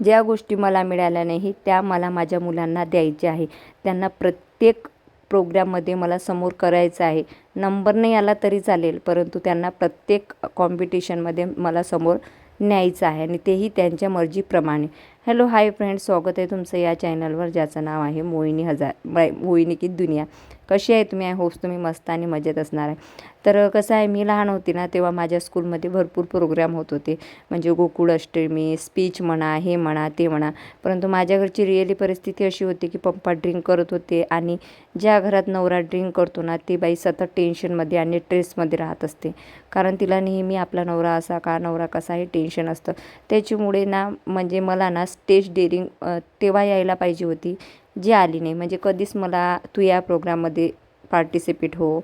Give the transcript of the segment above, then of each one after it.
ज्या गोष्टी मला मिळाल्या नाही त्या मला माझ्या मुलांना द्यायच्या आहे. त्यांना प्रत्येक प्रोग्राममध्ये मला समोर करायचं आहे. नंबर नाही आला तरी चालेल परंतु त्यांना प्रत्येक कॉम्पिटिशनमध्ये मला समोर न्यायचं आहे आणि तेही त्यांच्या मर्जीप्रमाणे. हॅलो हाय फ्रेंड्स स्वागत आहे तुमचं या चॅनलवर ज्याचं नाव आहे मोहिनी हजार मोहिनी की दुनिया. कशी आहे तुम्ही? आय होप्स तुम्ही मस्त आणि मजेत असणार आहे. तर कसं आहे मी लहान होती ना तेव्हा माझ्या स्कूलमध्ये भरपूर प्रोग्राम होत होते. म्हणजे गोकुळ अष्टमी स्पीच म्हणा हे म्हणा ते म्हणा. परंतु माझ्या घरची रिअली परिस्थिती अशी होती की पप्पा ड्रिंक करत होते आणि ज्या घरात नवरा ड्रिंक करतो ना ती बाई सतत टेन्शनमध्ये आणि स्ट्रेसमध्ये राहत असते. कारण तिला नेहमी आपला नवरा असा का नवरा कसा हे टेन्शन असतं. त्याच्यामुळे ना म्हणजे मला ना स्टेज डेअरिंग तेव्हा यायला पाहिजे होती जी आली नाही. म्हणजे कधीच मला तू या प्रोग्राममध्ये पार्टिसिपेट हो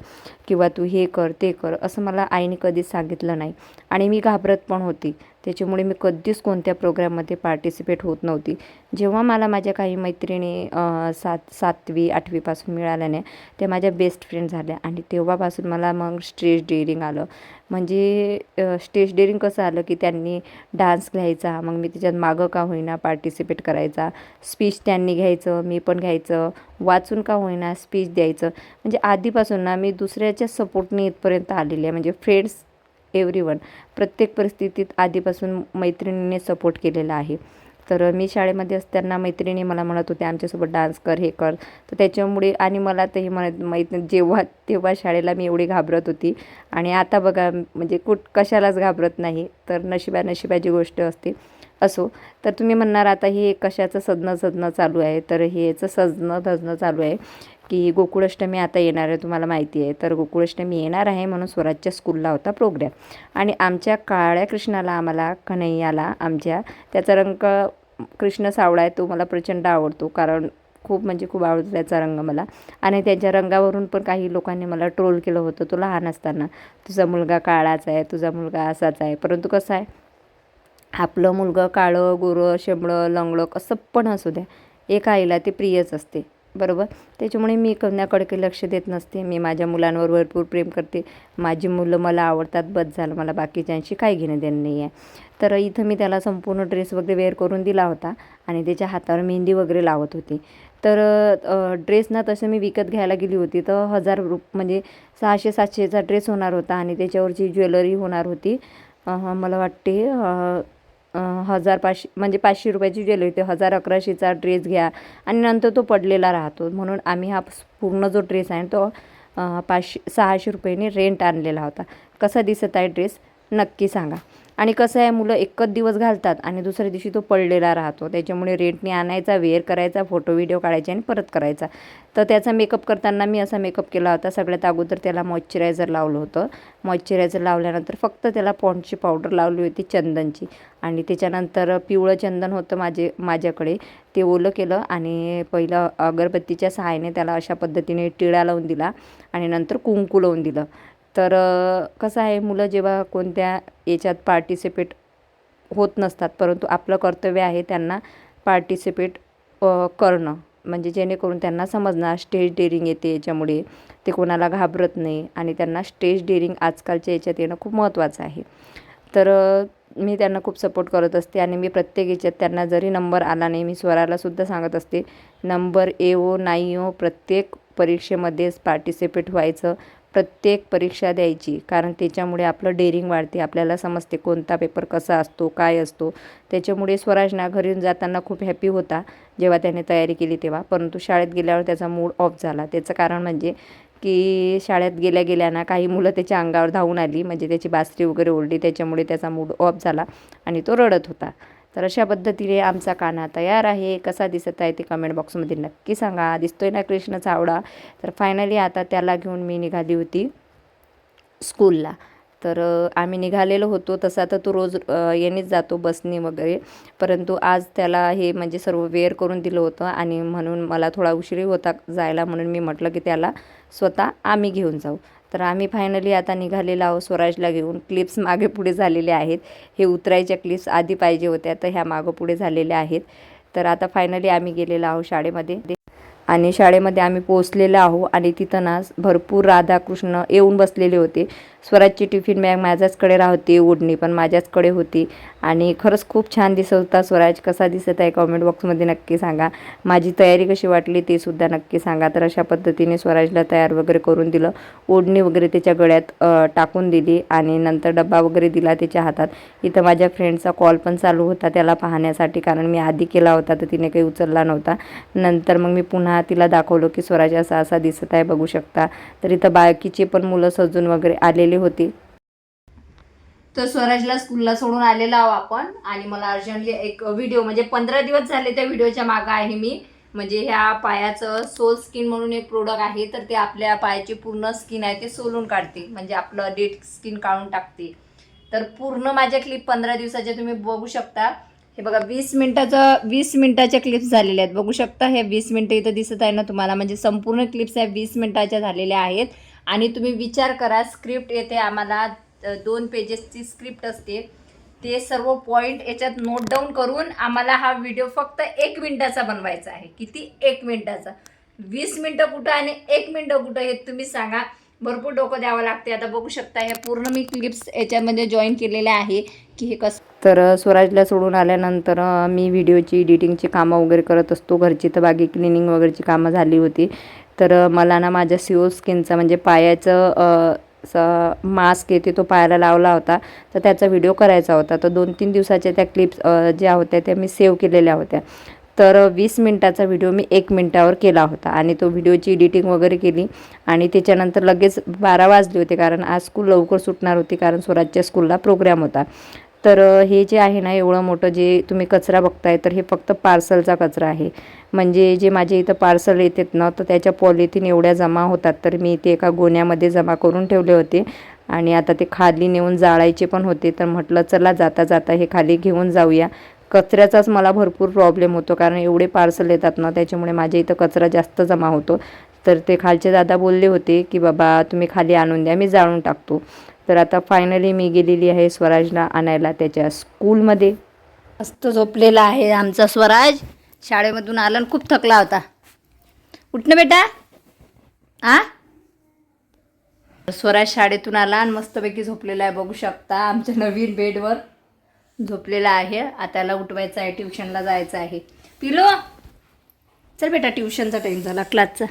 किंवा तू हे कर ते कर असं मला आईने कधीच सांगितलं नाही. आणि मी घाबरत पण होती. त्याच्यामुळे मी कधीच कोणत्या प्रोग्राममध्ये पार्टिसिपेट होत नव्हती. जेव्हा मला माझ्या काही मैत्रिणी सात सातवी आठवीपासून मिळाल्या नाही त्या माझ्या बेस्ट फ्रेंड झाल्या आणि तेव्हापासून मला मग स्टेज डेअरिंग आलं. म्हणजे स्टेज डेअरिंग कसं आलं की त्यांनी डान्स घ्यायचा मग मी त्याच्यात मागं का होईना पार्टिसिपेट करायचा स्पीच त्यांनी घ्यायचं मी पण घ्यायचं वाचून का होईना स्पीच द्यायचं. म्हणजे आधीपासून ना मी दुसऱ्याच्या सपोर्टने इथपर्यंत आलेली आहे. म्हणजे फ्रेंड्स एवरीवन प्रत्येक परिस्थितीत आधीपासून मैत्रिणीने सपोर्ट केलेला आहे. तर मी शाळेमध्ये असताना मैत्रिणी मला म्हणत होते आमच्यासोबत डान्स कर हे कर. तर त्याच्यामुळे आणि मला तेही म्हणत मैत जेव्हा तेव्हा शाळेला मी एवढी घाबरत होती. आणि आता बघा म्हणजे कुठ कशालाच घाबरत नाही. तर नशिबा नशिबाची गोष्ट असते. असो तर तुम्ही म्हणणार आता हे कशाचं सजणं सजणं चालू आहे? तर हे याचं सजणं धजणं चालू आहे. की गोकुळाष्टमी आता येणार आहे तुम्हाला माहिती आहे. तर गोकुळाष्टमी येणार आहे म्हणून स्वराजच्या स्कूलला होता प्रोग्रॅम आणि आमच्या काळ्या कृष्णाला आम्हाला कन्हैयाला आमच्या त्याचा रंग कृष्ण सावळा आहे तो मला प्रचंड आवडतो. कारण खूप म्हणजे खूप आवडतो त्याचा रंग मला. आणि त्याच्या रंगावरून पण काही लोकांनी मला ट्रोल केलं होतं तो लहान असताना. तुझा मुलगा काळाचा आहे तुझा मुलगा असाच आहे. परंतु कसं आहे आपलं मुलगं काळं गोरं शेंबळं लंगडं कसं पण असू द्या एका आईला ते प्रियच असते. बरोबर? त्याच्यामुळे मी कोणाकडे काही लक्ष देत नसते. मी माझ्या मुलांवर भरपूर प्रेम करते. माझी मुलं मला आवडतात. बस झालं. मला बाकीच्यांशी काही घेणं देणं नाही आहे. तर इथं मी त्याला संपूर्ण ड्रेस वगैरे वेअर करून दिला होता आणि त्याच्या हातावर मेहंदी वगैरे लावत होती. तर ड्रेस ना तसं मी विकत घ्यायला गेली होती. तर हजार रुप म्हणजे सहाशे सातशेचा ड्रेस होणार होता आणि त्याच्यावरची ज्वेलरी होणार होती. मला वाटते हजार पाचशे म्हणजे पाचशे रुपयाची ज्वेलरी ते हजार अकराशेचा ड्रेस घ्या. आणि नंतर तो पडलेला राहतो. म्हणून आम्ही हा पूर्ण जो ड्रेस आहे तो पाचशे सहाशे रुपयाने रेंट आणलेला होता. कसा दिसत आहे ड्रेस नक्की सांगा. आणि कसं आहे मुलं एकच दिवस घालतात आणि दुसऱ्या दिवशी तो पडलेला राहतो. त्याच्यामुळे रेंटने आणायचा वेअर करायचा फोटो व्हिडिओ काढायचे आणि परत करायचा. तर त्याचा मेकअप करताना मी असा मेकअप केला होता. सगळ्यात अगोदर त्याला मॉइश्चरायझर लावलं होतं. मॉइश्चरायझर लावल्यानंतर फक्त त्याला पॉन्डची पावडर लावली होती चंदनची. आणि त्याच्यानंतर पिवळं चंदन होतं माझे माझ्याकडे. ते ओलं केलं आणि पहिलं अगरबत्तीच्या सहाय्याने त्याला अशा पद्धतीने टिळा लावून दिला आणि नंतर कुंकू लावून दिलं. तर कसं आहे मुलं जेव्हा कोणत्या याच्यात पार्टिसिपेट होत नसतात परंतु आपलं कर्तव्य आहे त्यांना पार्टिसिपेट करणं. म्हणजे जेणेकरून त्यांना समजणार स्टेज डेअरिंग येते याच्यामुळे. ते कोणाला घाबरत नाही आणि त्यांना स्टेज डेअरिंग आजकालच्या याच्यात येणं खूप महत्त्वाचं आहे. तर मी त्यांना खूप सपोर्ट करत असते आणि मी प्रत्येक याच्यात त्यांना जरी नंबर आला नाही मी स्वरालासुद्धा सांगत असते नंबर येवो नाही येवो प्रत्येक परीक्षेमध्येच पार्टिसिपेट व्हायचं प्रत्येक परीक्षा द्यायची. कारण त्याच्यामुळे आपलं डेअरिंग वाढते. आपल्याला समजते कोणता पेपर कसा असतो काय असतो. त्याच्यामुळे स्वराज ना घरी जाताना खूप हॅपी होता जेव्हा त्याने तयारी केली तेव्हा. परंतु शाळेत गेल्यावर त्याचा मूड ऑफ झाला. त्याचं कारण म्हणजे की शाळेत गेल्या गेल्याना काही मुलं त्याच्या अंगावर धावून आली. म्हणजे त्याची बासरी वगैरे ओढली. त्याच्यामुळे त्याचा मूड ऑफ झाला आणि तो रडत होता. तर अशा पद्धतीने आमचा काना तयार आहे. कसा दिसत आहे ते कमेंट बॉक्समध्ये नक्की सांगा. दिसतोय ना कृष्ण चावडा तर फायनली आता त्याला घेऊन मी निघाली होती स्कूलला तर आम्ही निघालेलो होतो. तसा तर तो रोज येणेच जातो बसने वगैरे. परंतु आज त्याला हे म्हणजे सर्व वेअर करून दिलं होतं आणि म्हणून मला थोडा उशीर होता जायला म्हणून मी म्हटलं की त्याला स्वतः आम्ही घेऊन जाऊ. तर आम्ही फायनली आता निघालेलो आहोत स्वराजला घेऊन. क्लिप्स मागे पुढे झालेले आहेत. हे उतरायच्या क्लिप्स आधी पाहिजे होत्या तर ह्या मागं पुढे झालेल्या आहेत. तर आता फायनली आम्ही गेलेलो आहोत शाळेमध्ये. आणि शाळेमध्ये आम्ही पोचलेलो आहो आणि तिथं ना भरपूर राधाकृष्ण येऊन बसलेले होते. स्वराजची टिफिन बॅग माझ्याचकडे राहते ओढणी पण माझ्याचकडे होती. आणि खरंच खूप छान दिसत होता स्वराज कसा दिसत आहे कॉमेंट बॉक्समध्ये नक्की सांगा. माझी तयारी कशी वाटली ते सुद्धा नक्की सांगा. तर अशा पद्धतीने स्वराजला तयार वगैरे करून दिलं. ओढणी वगैरे त्याच्या गळ्यात टाकून दिली आणि नंतर डब्बा वगैरे दिला त्याच्या हातात. इथं माझ्या फ्रेंडचा कॉल पण चालू होता त्याला पाहण्यासाठी कारण मी आधी केला होता तर तिने काही उचलला नव्हता. नंतर मग मी पुन्हा तिला दाखवलं की स्वराज असा असा दिसत आहे बघू शकता. तर इथं बाकीचे पण मुलं सजून वगैरे आलेली होती. तर स्वराजला स्कूलला सोडून आलेलो आहो आपण. आणि मला अर्जंटली एक व्हिडिओ म्हणजे पंधरा दिवस झाले त्या व्हिडिओच्या मागं आहे मी. म्हणजे ह्या पायाचं सोल स्किन म्हणून एक प्रोडक्ट आहे तर ते आपल्या पायाची पूर्ण स्किन आहे ते सोलून काढते. म्हणजे आपलं डेट स्किन काढून टाकते. तर पूर्ण माझ्या क्लिप पंधरा दिवसाच्या तुम्ही बघू शकता. हे बघा वीस मिनिटाचं वीस मिनिटाच्या क्लिप्स झालेल्या आहेत. बघू शकता हे वीस मिनिटं इथं दिसत आहे ना तुम्हाला. म्हणजे संपूर्ण क्लिप्स ह्या वीस मिनिटाच्या झालेल्या आहेत. आणि तुम्ही विचार करा स्क्रिप्ट येते आम्हाला दोन पेजेसची स्क्रिप्ट असते. ते सर्व पॉईंट याच्यात नोट डाऊन करून आम्हाला हा व्हिडिओ फक्त एक मिनटाचा बनवायचा आहे. किती? एक मिनटाचा. वीस मिनटं कुठं आणि एक मिनटं कुठं हे तुम्ही सांगा. भरपूर डोकं द्यावं लागते. आता बघू शकता हे पूर्ण मी क्लिप्स याच्यामध्ये जॉईन केलेले आहे की हे कसं तर स्वराजला सोडून आल्यानंतर मी व्हिडिओची एडिटिंगची कामं वगैरे करत असतो. घरची तर बागी क्लिनिंग वगैरेची कामं झाली होती. तर मला ना माझ्या सिओ स्किनचा म्हणजे पायाचं स- मास्क येते तो पायाला लावला होता. तर त्याचा व्हिडिओ करायचा होता. तर दोन तीन दिवसाच्या त्या क्लिप्स ज्या होत्या त्या मी सेव्ह केलेल्या होत्या. तर वीस मिनटाचा व्हिडिओ मी एक मिनटावर केला होता आणि तो व्हिडिओची एडिटिंग वगैरे केली आणि त्याच्यानंतर लगेच बारा वाजले होते कारण आज स्कूल लवकर सुटणार होती कारण स्वराजच्या स्कूलला प्रोग्राम होता. तर हे जे आहे ना एवढं मोठं जे तुम्ही कचरा बघताय तर हे फक्त पार्सलचा कचरा आहे. म्हणजे जे माझे इथं पार्सल येतात ना तर त्याच्या पॉलिथिन एवढ्या जमा होतात. तर मी ते एका गोण्यामध्ये जमा करून ठेवले होते. आणि आता ते खाली नेऊन जाळायचे पण होते. तर म्हटलं चला जाता जाता हे खाली घेऊन जाऊया. कचऱ्याचाच मला भरपूर प्रॉब्लेम होतो. कारण एवढे पार्सल येतात ना त्याच्यामुळे माझ्या इथं कचरा जास्त जमा होतो. तर ते खालचे दादा बोलले होते की बाबा तुम्ही खाली आणून द्या मी जाळून टाकतो. तर आता फायनली मी गेलेली आहे स्वराजला आणायला त्याच्या स्कूलमध्ये मस्त झोपलेला आहे आमचा स्वराज. शाळेमधून आला आणि खूप थकला होता. उठणं बेटा. आ? स्वराज शाळेतून आला आणि मस्तपैकी झोपलेला आहे बघू शकता. आमच्या नवीन बेडवर झोपलेला आहे. आताला त्याला उठवायचं आहे ट्युशनला जायचं आहे. पिलो. चल बेटा ट्युशनचा टाईम झाला क्लासचा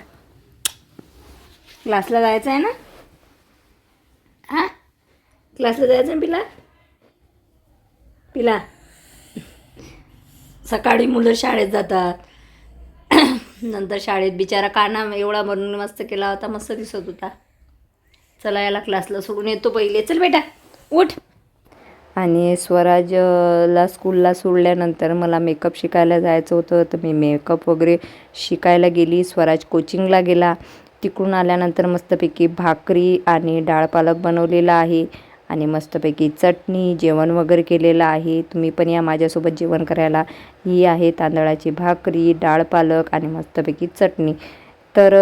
क्लासला जायचं आहे ना? हां? क्लासला जायचं ना पिला? पिला? सकाळी मुलं शाळेत जातात. नंतर शाळेत बिचारा काना एवढा बनवून मस्त केला होता मस्त दिसत होता. चला याला क्लासला सोडून येतो पहिले. चल बेटा उठ. आणि स्वराजला स्कूलला सोडल्यानंतर मला मेकअप शिकायला जायचं होतं तर मी मेकअप वगैरे शिकायला गेली. स्वराज कोचिंगला गेला. तिकडून आल्यानंतर मस्तपैकी भाकरी आणि डाळ पालक बनवलेला आहे आणि मस्तपैकी चटणी जेवण वगैरे केलेलं आहे. तुम्ही पण या माझ्यासोबत जेवण करायला. ही आहे तांदळाची भाकरी डाळ पालक आणि मस्तपैकी चटणी. तर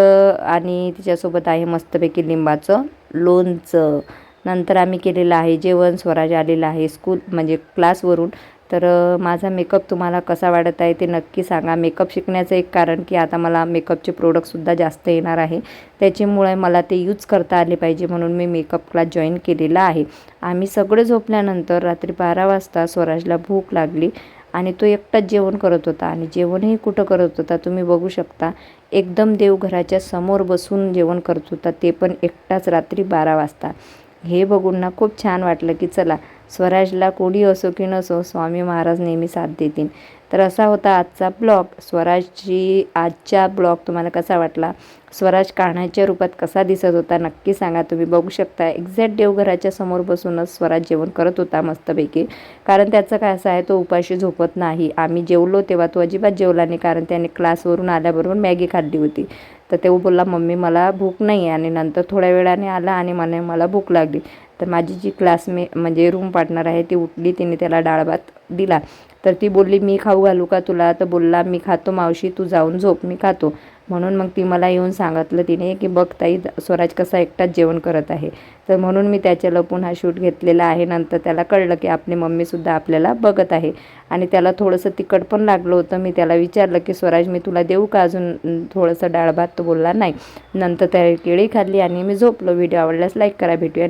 आणि तिच्यासोबत आहे मस्तपैकी लिंबाचं लोणचं. नंतर आम्ही केलेलं आहे जेवण. स्वराज आलेला आहे स्कूल म्हणजे क्लासवरून. तर माझा मेकअप तुम्हाला कसा वाटत आहे ते नक्की सांगा. मेकअप शिकण्याचं एक कारण की आता मला मेकअपचे प्रोडक्टसुद्धा जास्त येणार आहे. त्याच्यामुळे मला ते यूज करता आले पाहिजे म्हणून मी मेकअप क्लास जॉईन केलेला आहे. आम्ही सगळे झोपल्यानंतर रात्री बारा वाजता स्वराजला भूक लागली आणि तो एकटाच जेवण करत होता आणि जेवणही कुठं करत होता तुम्ही बघू शकता. एकदम देवघराच्या समोर बसून जेवण करत होता. ते पण एकटाच रात्री बारा वाजता. हे बघून ना खूप छान वाटलं की चला स्वराजला कोणी असो की नसो स्वामी महाराज नेहमी साथ देतील. तर असा होता आजचा ब्लॉग. स्वराजची आजचा ब्लॉग तुम्हाला कसा वाटला? स्वराज कान्हाच्या रूपात कसा दिसत होता? नक्की सांगा. तुम्ही बघू शकता. एक्झॅक्ट देवघराच्या समोर बसूनच स्वराज जेवण करत होता मस्तपैकी. कारण त्याचं काय असं आहे तो उपाशी झोपत नाही. आम्ही जेवलो तेव्हा तो अजिबात जेवला नाही कारण त्याने क्लासवरून आल्याबरोबर मॅगी खाल्ली होती. तर तो बोलला मम्मी मला भूक नाही आहे आणि नंतर थोड्या वेळाने आला आणि म्हणे मला भूक लागली. तर माझी जी क्लासमे म्हणजे रूम पार्टनर आहे ती उठली तिने त्याला डाळ भात दिला. तर ती बोलली मी खाऊ घालू का तुला? तर बोलला मी खातो मावशी तू जाऊन झोप मी खातो. म्हणून मग ती मला येऊन सांगितलं तिने की बघ ताई स्वराज कसा एकटाच जेवण करत आहे. तर म्हणून मी त्याच्या लपून हा शूट घेतलेला आहे. नंतर त्याला कळलं की आपली मम्मीसुद्धा आपल्याला बघत आहे. आणि त्याला थोडंसं तिखट पण लागलं होतं. मी त्याला विचारलं की स्वराज मी तुला देऊ का अजून थोडंसं डाळ भात? तो बोलला नाही. नंतर त्या केळी खाल्ली आणि मी झोपलो. व्हिडिओ आवडल्यास लाईक करा भेटूया